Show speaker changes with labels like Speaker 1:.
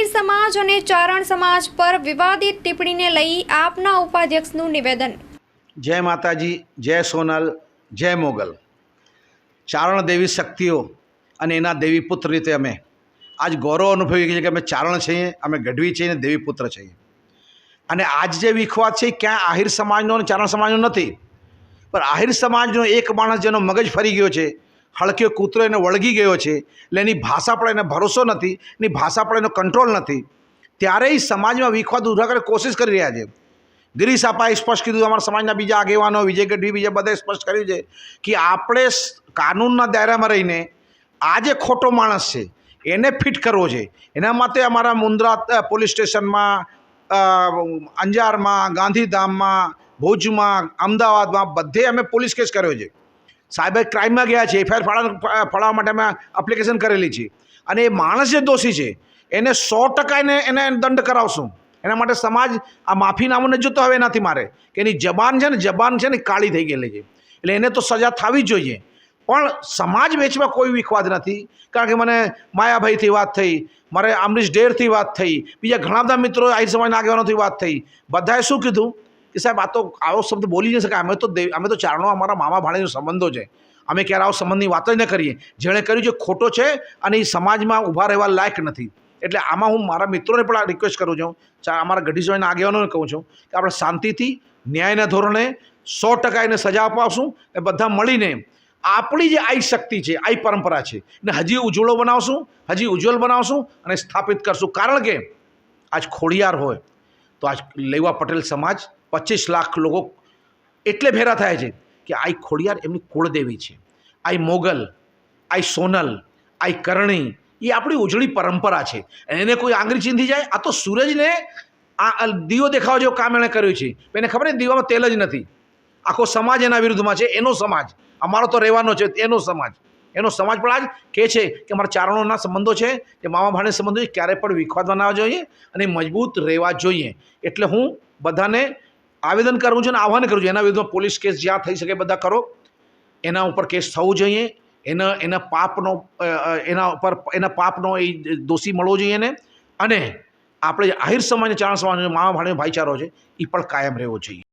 Speaker 1: આહિર સમાજ અને ચારણ સમાજ પર વિવાદિત ટિપ્પણીને લઈ આપના ઉપાધ્યક્ષનું નિવેદન.
Speaker 2: જય માતાજી, જય સોનલ, જય મોગલ. ચારણ દેવી શક્તિઓ અને એના દેવી પુત્ર રીતે અમે આજ ગૌરવ અનુભવી છીએ કે અમે ચારણ છીએ, અમે ગઢવી છીએ અને દેવી પુત્ર છીએ. અને આજ જે વિખવાદ છે ક્યાં આહિર સમાજનો અને ચારણ સમાજનો નથી. પણ આહિર સમાજનો એક માણસ જેનો મગજ ફરી ગયો છે હળક્યો કૂતરો એને વળગી ગયો છે, એટલે એની ભાષા પર એને ભરોસો નથી, એની ભાષા પર એનો કંટ્રોલ નથી. ત્યારે એ સમાજમાં વિખવાદ કરે કોશિશ કરી રહ્યા છે. ગિરીશ આપાએ સ્પષ્ટ કીધું, અમારા સમાજના બીજા આગેવાનો, વિજય ગઢવી, બીજા બધાએ સ્પષ્ટ કર્યું છે કે આપણે કાનૂનના દાયરામાં રહીને આ જે ખોટો માણસ છે, એને ફિટ કરવો છે. એના માટે અમારા મુન્દ્રા પોલીસ સ્ટેશનમાં અંજારમાં, ગાંધીધામમાં, ભુજમાં, અમદાવાદમાં બધે અમે પોલીસ કેસ કર્યો છે. સાયબર ક્રાઇમમાં ગયા છે એફઆઈઆર ફાળવા ફાળવવા માટે અમે એપ્લિકેશન કરેલી છે. અને એ માણસ જે દોષી છે, એને સો ટકા એને એને દંડ કરાવશું. એના માટે સમાજ આ માફીનામું નથી જોતો, હવે એનાથી મારે. કે એની જબાન છે ને, જબાન છે ને કાળી થઈ ગયેલી છે. એટલે એને તો સજા થવી જ જોઈએ. પણ સમાજ વેચમાં કોઈ વિખવાદ નથી. કારણ કે મને માયાભાઈથી વાત થઈ, મારે અમરીશ ડેરથી વાત થઈ, બીજા ઘણા બધા મિત્રો આહિર સમાજના આગેવાનોથી વાત થઈ. બધાએ શું કીધું? કે સાહેબ, આ તો આવો શબ્દ બોલી ન શકાય. અમે તો દે, અમે તો ચારણો અમારા મામા ભાણેનો સંબંધો છે. અમે ક્યારે આવો સંબંધની વાત જ ન કરીએ. જેણે કર્યું છે ખોટો છે અને એ સમાજમાં ઊભા રહેવા લાયક નથી. એટલે આમાં હું મારા મિત્રોને પણ રિક્વેસ્ટ કરું છું. અમારા ગઢી સમાજના આગેવાનોને કહું છું કે આપણે શાંતિથી, ન્યાયના ધોરણે સો ટકા એને સજા અપાવશું એ બધા મળીને આપણી જે આઈ શક્તિ છે, આઈ પરંપરા છે, એને હજી ઉજ્જવળો બનાવશું, હજી ઉજ્જવલ બનાવશું અને સ્થાપિત કરશું. કારણ કે આજ ખોડિયાર હોય તો આજ લેવા પટેલ સમાજ પચીસ લાખ લોકો એટલે ભેરા થાય છે કે આઈ ખોડિયાર એમની કુળદેવી છે. આઈ મોગલ, આઈ સોનલ, આઈ કરણી, એ આપણી ઉજળી પરંપરા છે. એને કોઈ આંગળી ચીંધી જાય, આ તો સૂરજને આ દીવો દેખાવા જેવું કામ એણે કર્યું છે. એને ખબર ને દીવામાં તેલ જ નથી. આખો સમાજ એના વિરુદ્ધમાં છે. એનો સમાજ. અમારો તો રહેવાનો છે, એનો સમાજ. એનો સમાજ પણ આજ કહે છે કે અમારા ચારણોના સંબંધો છે, કે મામા ભાણે સંબંધો છે, ક્યારે પણ વિખવાદ બનાવવા જોઈએ અને મજબૂત રહેવા જોઈએ. એટલે હું બધાને આવેદન કરવું છે અને આહવાન કરું છું. એના વિરુદ્ધમાં પોલીસ કેસ જ્યાં થઈ શકે બધા કરો. એના ઉપર કેસ થવો જોઈએ. એના એના પાપનો એના ઉપર, એના પાપનો એ દોષી મળવો જોઈએ એને. અને આપણે આહિર સમાજને ચારણ સમાજ મામા ભાણે ભાઈચારો છે એ પણ કાયમ રહેવો જોઈએ.